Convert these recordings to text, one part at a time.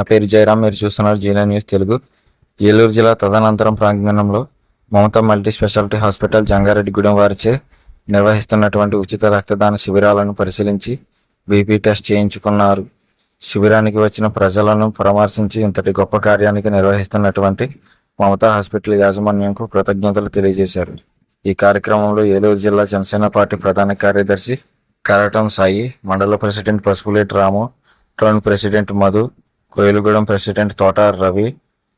నా పేరు జయరామ్ మీరు చూస్తున్నారు జీలా న్యూస్ తెలుగు. ఏలూరు జిల్లా తదనంతరం ప్రాంగణంలో Mamata multi speciality hospital Jangareddygudem వారిచే నిర్వహిస్తున్నటువంటి ఉచిత రక్తదాన శిబిరాలను పరిశీలించి బీపీ టెస్ట్ చేయించుకున్నారు. శిబిరానికి వచ్చిన ప్రజలను పరామర్శించి ఇంతటి గొప్ప కార్యానికి నిర్వహిస్తున్నటువంటి మమతా హాస్పిటల్ యాజమాన్యంకు కృతజ్ఞతలు తెలియజేశారు. ఈ కార్యక్రమంలో ఏలూరు జిల్లా జనసేన పార్టీ ప్రధాన కార్యదర్శి కరటం సాయి మండల president Pasupuleti Ramu town president Madhu Koyilagudem president Thota Ravi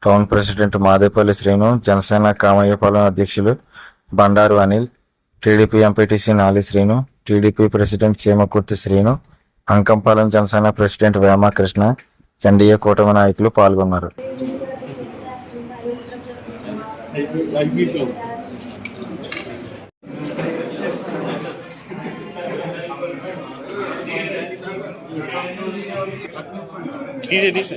town president Madepalli Srinu Janasena Kamayyapalem అధ్యక్షులు Bandaru Anil TDP MPTC Nali Srinu TDP president Chimakurthi Srinu Ankampalem Janasena president Vema Krishna NDA కూటమి నాయకులు పాల్గొన్నారు. తీసే తీసే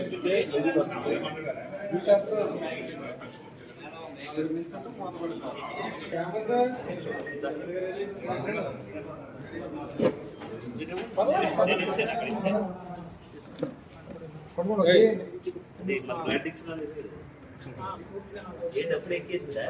ఏ డబ్బులు ఎక్కేసిందా